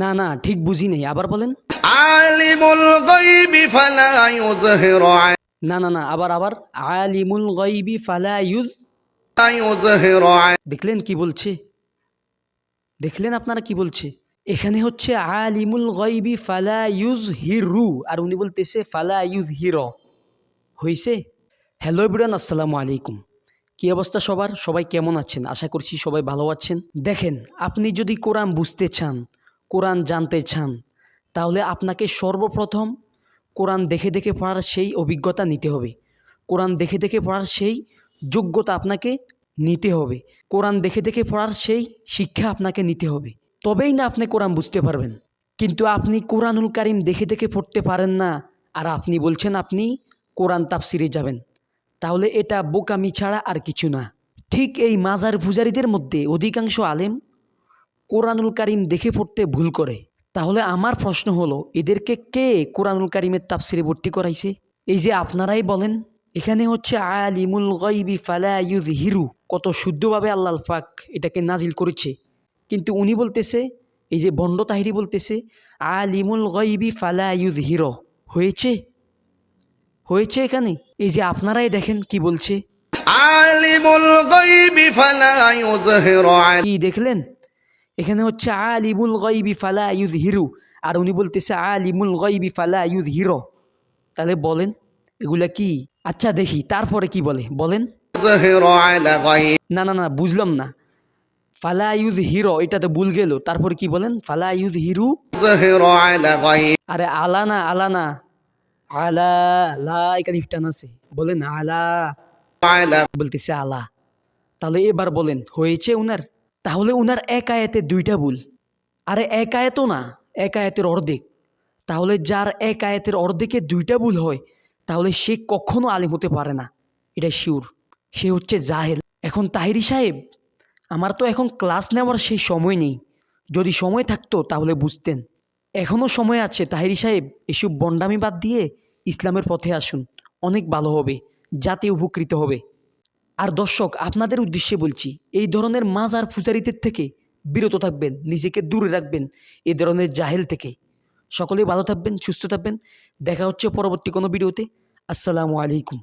না না ঠিক বুঝি নেই আবার বলেন। আলিমুল ফালা ইউযহিরু না না না আবার আবার। আলিমুল ফালা ইউজ দেখলেন কি বলছে? দেখলেন আপনারা কি বলছে? এখানে হচ্ছে আলিমুল গাইবি ফালা ইউজ হিরু আর উনি বলতেছে ফালা ইউজ হিরো হইছে? হ্যালো বিরান আসসালামু আলাইকুম। কি অবস্থা সবার? সবাই কেমন আছেন? আশা করছি সবাই ভালো আছেন। দেখেন, আপনি যদি কোরআন বুঝতে চান, কোরআন জানতে চান, তাহলে আপনাকে সর্বপ্রথম কোরআন দেখে দেখে পড়ার সেই অভিজ্ঞতা নিতে হবে। কোরআন দেখে দেখে পড়ার সেই যোগ্যতা আপনাকে নিতে হবে। কোরআন দেখে দেখে পড়ার সেই শিক্ষা আপনাকে নিতে হবে। তবেই না আপনি কোরআন বুঝতে পারবেন। কিন্তু আপনি কোরআনুল কারিম দেখে দেখে পড়তে পারেন না, আর আপনি বলছেন আপনি কোরআন তাফসিরে যাবেন। তাহলে এটা বোকামি ছাড়া আর কিছু না। ঠিক এই মাজার পূজারীদের মধ্যে অধিকাংশ আলেম কোরআনুল কারিম দেখে পড়তে ভুল করে। তাহলে আমার প্রশ্ন হলো, এদেরকে কে কোরআনুল কারিমের তাফসিরে ভর্তি করাইছে? এই যে আপনারাই বলেন, এখানে হচ্ছে আলিমুল গাইবি ফালা হিরু কত শুদ্ধভাবে আল্লাহ পাক এটাকে নাজিল করেছে। কিন্তু উনি বলতেছে, এই যে বন্ড তাহিরি বলতেছে, আলিমুল গাইবি ফালা হিরো হয়েছে? হয়েছে এখানে? এই যে আপনারাই দেখেন কি বলছে? দেখলেন? এখানে হচ্ছে আলিমুল গাইবি ফালা ইউজ হিরু আর উনি বলতেছে আলিমুল গাইবি ফালা ইউজ হিরো তাহলে বলেন এগুলা কি? আচ্ছা দেখি তারপরে কি বলে? বলেন। না না না বুঝলাম না। ফালা ইউজ হিরো এটাতে ভুল গেল। তারপর কি বলেন? ফালা ইউজ হিরু আরে আলানা আলানা আলা লা এখানে ইফটান আছে। বলেন আলা। বলতেছে আলা। তাহলে এবার বলেন হয়েছে উনার? তাহলে উনার এক আয়াতে দুইটা ভুল। আরে এক আয়াতও না এক আয়াতের অর্ধেক। তাহলে যার এক আয়াতের অর্ধেকে দুইটা ভুল হয় তাহলে সে কখনো আলিম হতে পারে না। এটা শিওর। সে হচ্ছে জাহেল। এখন তাহিরি সাহেব আমার তো এখন ক্লাস নেওয়ার সেই সময় নেই। যদি সময় থাকতো তাহলে বুঝতেন। এখনও সময় আছে তাহিরি সাহেব এসব বন্ডামি বাদ দিয়ে ইসলামের পথে আসুন। অনেক ভালো হবে, জাতি উপকৃত হবে। আর দর্শক, আপনাদের উদ্দেশ্যে বলছি, এই ধরনের মাজার পূজারীদের থেকে বিরত থাকবেন, নিজেকে দূরে রাখবেন এই ধরনের জাহেল থেকে। সকলেই ভালো থাকবেন, সুস্থ থাকবেন। দেখা হচ্ছে পরবর্তী কোনো ভিডিওতে। আসসালামু আলাইকুম।